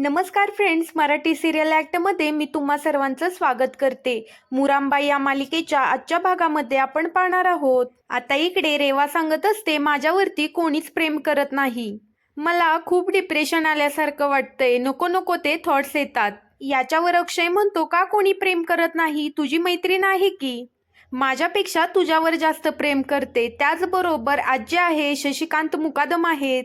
नमस्कार friends Marathi serial ॲक्टमध्ये मी तुम्हा सर्वांचं स्वागत करते. मुरांबाई या मालिकेच्या आजच्या भागामध्ये आपण पाहणार आहोत. आता इकडे रेवा सांगत असते माझ्यावरती कोणीच प्रेम करत नाही. मला खूप डिप्रेशन आल्यासारखं वाटतंय. नको नको ते थॉट्स येतात. याच्यावर अक्षय म्हणतो का कोणी प्रेम करत नाही? तुझी मैत्रीण आहे की? माझ्यापेक्षा तुझ्यावर जास्त प्रेम करते. त्याचबरोबर आजी आहे शशिकांत मुकादम आहेत.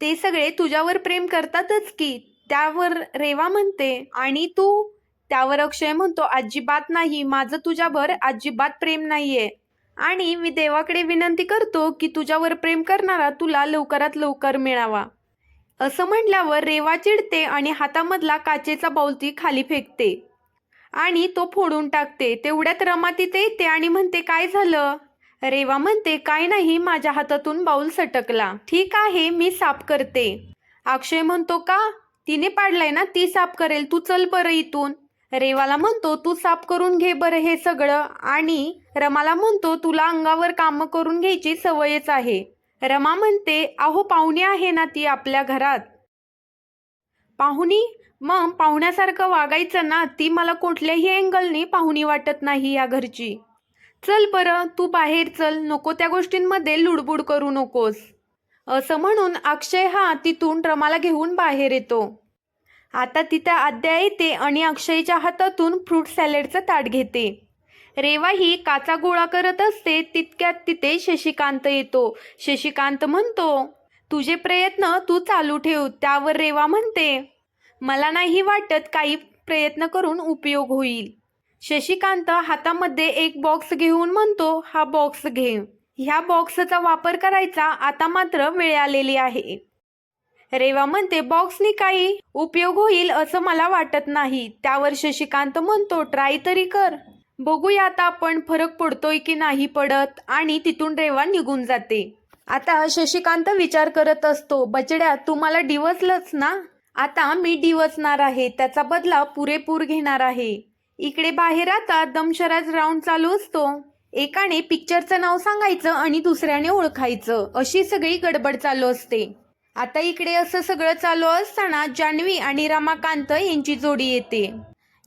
ते सगळे तुझ्यावर प्रेम करतातच की. त्यावर रेवा म्हणते आणि तू त्यावर अक्षय म्हणतो अजिबात नाही माझं तुझ्यावर अजिबात प्रेम नाहीये. आणि मी देवाकडे विनंती करतो की तुझ्यावर प्रेम करणारा तुला लवकरात लवकर मिळावा. असं म्हटल्यावर रेवा चिडते आणि हातामधला काचेचा बाऊल ती खाली फेकते. आणि तो फोडून टाकते. तेवढ्यात रमा तिथे येते आणि म्हणते काय झालं? रेवा म्हणते काय नाही माझ्या हातातून बाऊल सटकला. ठीक आहे मी साफ करते. अक्षय म्हणतो का? तिने पाडलाय ना ती साफ करेल तू चल बरं इथून. रेवाला म्हणतो तू साफ करून घे बरं हे सगळं. आणि रमाला म्हणतो तुला अंगावर कामं करून घ्यायची सवयच आहे. रमा म्हणते अहो पाहुणे आहे ना ती आपल्या घरात. पाहुणी? मग पाहुण्यासारखं वागायचं ना ती मला कुठल्याही अँगलनी पाहुणी वाटत नाही या घरची. चल बरं तू बाहेर चल नको त्या गोष्टींमध्ये लुडबुड करू नकोस. असं म्हणून अक्षय हा तिथून रमाला घेऊन बाहेर येतो. आता तिथं आद्या येते आणि अक्षयच्या हातातून फ्रूट सॅलेडचं ताट घेते. रेवा ही काचा गोळा करत असते तितक्यात तिथे शशिकांत येतो. शशिकांत म्हणतो तुझे प्रयत्न तू चालू ठेव त्यावर रेवा म्हणते मला नाही वाटत काही प्रयत्न करून उपयोग होईल शशिकांत हातामध्ये एक बॉक्स घेऊन म्हणतो हा बॉक्स घे. ह्या बॉक्सचा वापर करायचा आता मात्र वेळ आलेली आहे. रेवा म्हणते बॉक्सनी काही उपयोग होईल असं मला वाटत नाही. त्यावर शशिकांत म्हणतो ट्राय तरी कर. बघूया आता आपण फरक पडतोय की नाही पडत आणि तिथून रेवा निघून जाते. आता शशिकांत विचार करत असतो बचड्या तू मला डिवचलंच ना? आता मी डिवचणार आहे. त्याचा बदला पुरेपूर घेणार आहे. इकडे बाहेर आता दमशराज राऊंड चालू असतो. एकाने पिक्चरचं नाव सांगायचं आणि दुसऱ्याने ओळखायचं. अशी सगळी गडबड चालू असते. आता इकडे असं सगळं चालू असताना जान्हवी आणि रमाकांत यांची जोडी येते.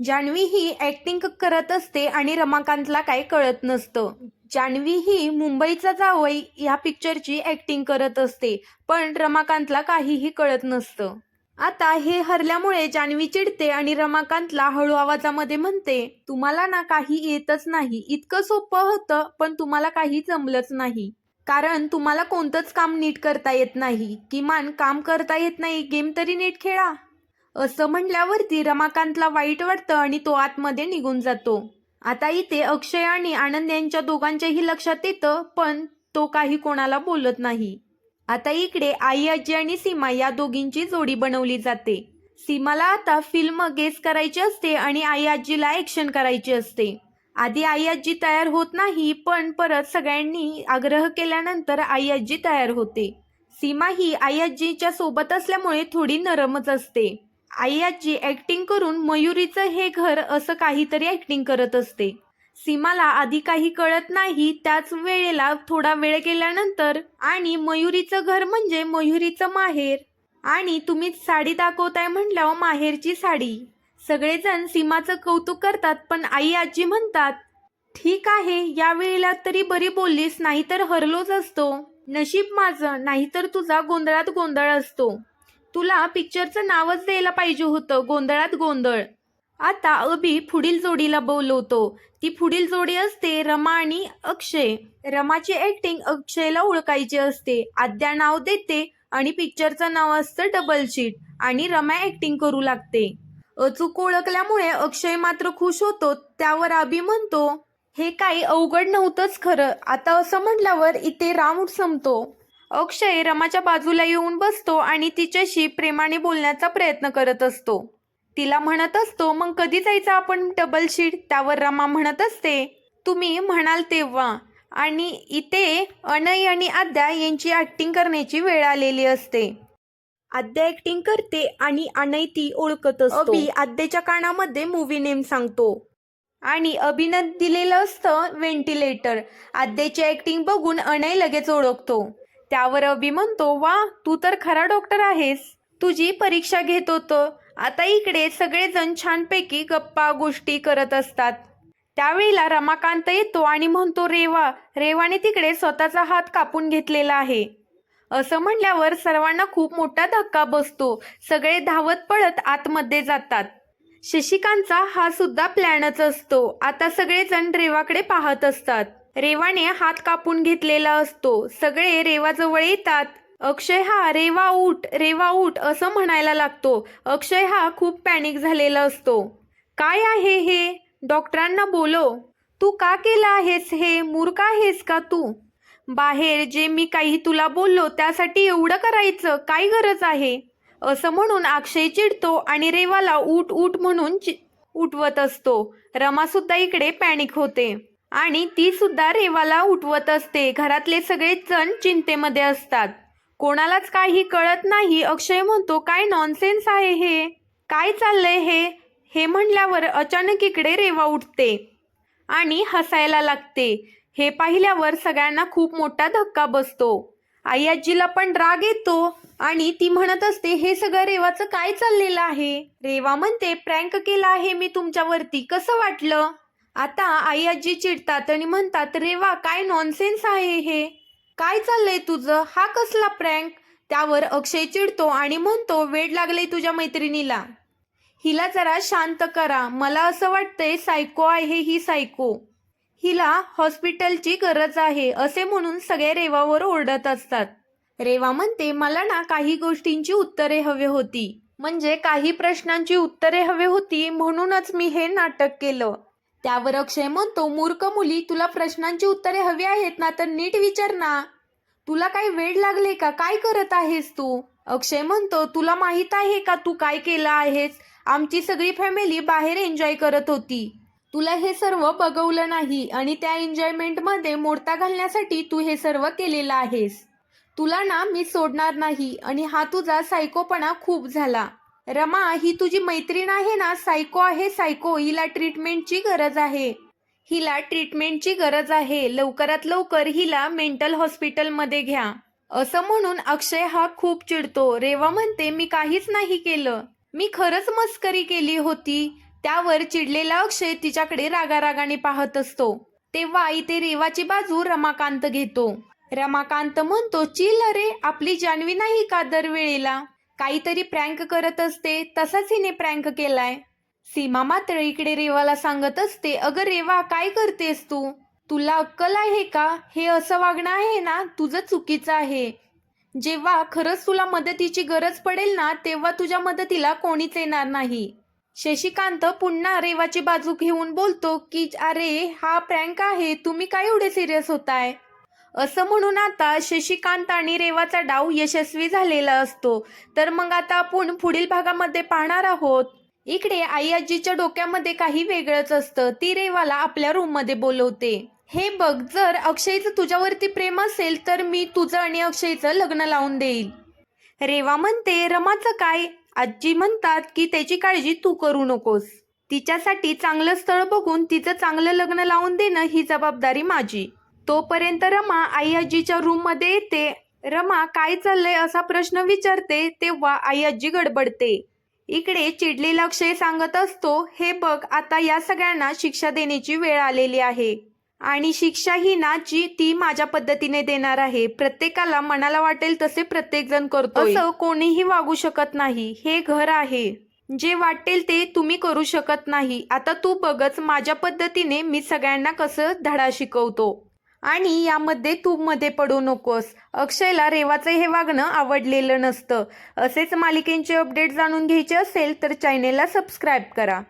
जान्हवी ही ऍक्टिंग करत असते आणि रमाकांतला काही कळत नसतं. जान्हवी ही मुंबईचा जावई ह्या पिक्चरची ऍक्टिंग करत असते पण रमाकांतला काहीही कळत नसतं. आता हे हरल्यामुळे जान्हवी चिडते आणि रमाकांतला हळू आवाजामध्ये म्हणते तुम्हाला ना काही येतच नाही. इतकं सोपं होतं पण तुम्हाला काही जमलंच नाही. कारण तुम्हाला कोणतंच काम नीट करता येत नाही. किमान काम करता येत नाही. गेम तरी नीट खेळा. असं म्हणल्यावरती रमाकांतला वाईट वाटतं आणि तो आतमध्ये निघून जातो. आता इथे अक्षय आणि आनंद यांच्या दोघांच्याही लक्षात येतं पण तो काही कोणाला बोलत नाही. आता इकडे आई आजी आणि सीमा या दोघींची जोडी बनवली जाते. सीमाला आता फिल्म गेस करायची असते आणि आई आजीला ॲक्शन करायची असते. आधी आई आजी तयार होत नाही पण परत सगळ्यांनी आग्रह केल्यानंतर आई आजी तयार होते. सीमा ही आई आजीच्या सोबत असल्यामुळे थोडी नरमच असते. आई आजी ॲक्टिंग करून मयुरीचं हे घर असं काहीतरी ॲक्टिंग करत असते. सीमाला आधी काही कळत नाही त्याच वेळेला थोडा वेळ गेल्यानंतर आणि मयुरीचं घर म्हणजे मयुरीचं माहेर. आणि तुम्ही साडी दाखवताय म्हटल्यावर माहेरची साडी. सगळेजण सीमाचं कौतुक करतात पण आई आजी म्हणतात ठीक आहे या वेळेला तरी बरी बोललीस नाहीतर हरलोच असतो. नशीब माझं नाहीतर तुझा गोंधळात गोंधळ असतो. तुला पिक्चरचं नावच द्यायला पाहिजे होतं गोंधळात गोंधळ. आता अभि पुढील जोडीला बोलवतो. ती पुढील जोडी असते रमा आणि अक्षय. रमाची ऍक्टिंग अक्षयला ओळखायची असते. आद्या नाव देते आणि पिक्चरचं नाव असतं डबल शीट आणि रमा ऍक्टिंग करू लागते. अचूक ओळखल्यामुळे अक्षय मात्र खुश होतो. त्यावर अभि म्हणतो हे काही अवघड नव्हतंच खरं. आता असं म्हटल्यावर इथे राम संपतो अक्षय रमाच्या बाजूला येऊन बसतो आणि तिच्याशी प्रेमाने बोलण्याचा प्रयत्न करत असतो. तिला म्हणत असतो मग कधी जायचं आपण डबल शीट त्यावर रमा म्हणत असते तुम्ही म्हणाल तेव्हा. आणि इथे अनय आणि आद्या यांची ऍक्टिंग करण्याची वेळ आलेली असते. आद्या ऍक्टिंग करते आणि अनय ती ओळखत असतो. अभि आद्याच्या कानामध्ये मूवी नेम सांगतो. आणि अभिनं दिलेलं असतं व्हेंटिलेटर आद्याची ऍक्टिंग बघून अनय लगेच ओळखतो. त्यावर अभि म्हणतो वा तू तर खरा डॉक्टर आहेस. तुझी परीक्षा घेत होतं. आता इकडे सगळेजण छानपैकी गप्पा गोष्टी करत असतात. त्यावेळेला रमाकांत येतो आणि म्हणतो रेवा रेवाने तिकडे स्वतःचा हात कापून घेतलेला आहे. असं म्हणल्यावर सर्वांना खूप मोठा धक्का बसतो. सगळे धावत पळत आतमध्ये जातात. शशिकांतचा हा सुद्धा प्लॅनच असतो. आता सगळेजण रेवाकडे पाहत असतात. रेवाने हात कापून घेतलेला असतो. सगळे रेवाजवळ येतात. अक्षय हा रेवा उठ रेवा उठ असं म्हणायला लागतो. अक्षय हा खूप पॅनिक झालेला असतो. काय आहे हे? डॉक्टरांना बोलो. तू का केलं आहेस हे? मूर्ख आहेस का तू? बाहेर जे मी काही तुला बोललो त्यासाठी एवढं करायचं काय गरज आहे? असं म्हणून अक्षय चिडतो आणि रेवाला उठ उठ म्हणून चि- उठवत असतो. रमा सुद्धा इकडे पॅनिक होते. आणि ती सुद्धा रेवाला उठवत असते. घरातले सगळेच जण चिंतेमध्ये असतात. कोणालाच काही कळत नाही. अक्षय म्हणतो काय नॉनसेन्स आहे हे? काय चाललंय हे? हे म्हणल्यावर अचानक इकडे रेवा उठते आणि हसायला लागते. हे पाहिल्यावर सगळ्यांना खूप मोठा धक्का बसतो. आई आजीला पण राग येतो आणि ती म्हणत असते हे सगळं रेवाचं काय चाललेलं आहे? रेवा म्हणते प्रँक केला आहे मी तुमच्यावरती. कसं वाटलं? आता आई आजी चिडतात आणि म्हणतात रेवा काय नॉनसेन्स आहे हे? काय चाललंय तुझं? हा कसला प्रँक त्यावर अक्षय चिडतो आणि म्हणतो वेड लागले तुझ्या मैत्रिणीला. हिला जरा शांत करा. मला असं वाटतंय सायको आहे ही सायको हिला हॉस्पिटलची गरज आहे असे म्हणून सगळे रेवावर ओरडत असतात. रेवा म्हणते मला ना काही गोष्टींची उत्तरे हवे होती. म्हणजे काही प्रश्नांची उत्तरे हवे होती म्हणूनच मी हे नाटक केलं. त्यावर अक्षय म्हणतो मूर्ख मुली तुला प्रश्नांची उत्तरे हवी आहेत ना तर नीट विचार ना. तुला काही वेळ लागले का? काय करत आहेस तू? अक्षय म्हणतो तुला माहीत आहे का तू काय केलं आहेस? आमची सगळी फॅमिली बाहेर एन्जॉय करत होती. तुला हे सर्व बघवलं नाही आणि त्या एन्जॉयमेंटमध्ये मोडता घालण्यासाठी तू हे सर्व केलेलं आहेस. तुला ना मी सोडणार नाही आणि हा तुझा सायकोपणा खूप झाला. रमा ही तुझी मैत्रीण आहे ना? सायको आहे सायको. हिला ट्रीटमेंटची गरज आहे. हिला ट्रीटमेंटची गरज आहे. लवकरात लवकर हिला मेंटल हॉस्पिटलमध्ये घ्या. असं म्हणून अक्षय हा खूप चिडतो. रेवा म्हणते मी काहीच नाही केलं. मी खरंच मस्करी केली होती. त्यावर चिडलेला अक्षय तिच्याकडे रागारागाने पाहत असतो. तेव्हा इथे रेवाची बाजू रमाकांत घेतो. रमाकांत म्हणतो चिल अरे आपली जान्हवी नाही का दरवेळेला? काहीतरी प्रँक करत असते तसाच हिने प्रँक केलाय. सीमा मात्र इकडे रेवाला सांगत असते अगं रेवा काय करतेस तू? तुला अक्कल आहे का? हे असं वागणं आहे ना तुझं चुकीचं आहे. जेव्हा खरंच तुला मदतीची गरज पडेल ना तेव्हा तुझ्या मदतीला कोणीच येणार नाही. शशिकांत पुन्हा रेवाची बाजू घेऊन बोलतो की अरे हा प्रँक आहे तुम्ही काय एवढे सिरियस होताय? असं म्हणून आता शशिकांत आणि रेवाचा डाव यशस्वी झालेला असतो. तर मग आता आपण पुढील भागामध्ये पाहणार आहोत. इकडे आई आजीच्या डोक्यामध्ये काही वेगळंच असतं. ती रेवाला आपल्या रूममध्ये बोलवते. हे बघ जर अक्षयचं तुझ्यावरती प्रेम असेल तर मी तुझं आणि अक्षयचं लग्न लावून देईल. रेवा म्हणते रमाचं काय? आजी म्हणतात की त्याची काळजी तू करू नकोस. तिच्यासाठी चांगलं स्थळ बघून तिचं चांगलं लग्न लावून देणं ही जबाबदारी माझी. तोपर्यंत रमा आई आजीच्या रूममध्ये येते. रमा काय चाललंय? असा प्रश्न विचारते तेव्हा आई आजी गडबडते. इकडे चिडलेला अक्षय सांगत असतो हे बघ आता या सगळ्यांना शिक्षा देण्याची वेळ आलेली आहे. आणि शिक्षा ही ना जी ती माझ्या पद्धतीने देणार आहे. प्रत्येकाला मनाला वाटेल तसे प्रत्येक जण करतो असं कोणीही वागू शकत नाही. हे घर आहे. जे वाटेल ते तुम्ही करू शकत नाही. आता तू बघच माझ्या पद्धतीने मी सगळ्यांना कसं धडा शिकवतो. आणि यामध्ये तू मध्ये पडू नकोस. अक्षयला रेवाचं हे वागणं आवडलेलं नसतं. असेच मालिकेंचे अपडेट जाणून घ्यायचे असेल तर चॅनेलला सबस्क्राईब करा.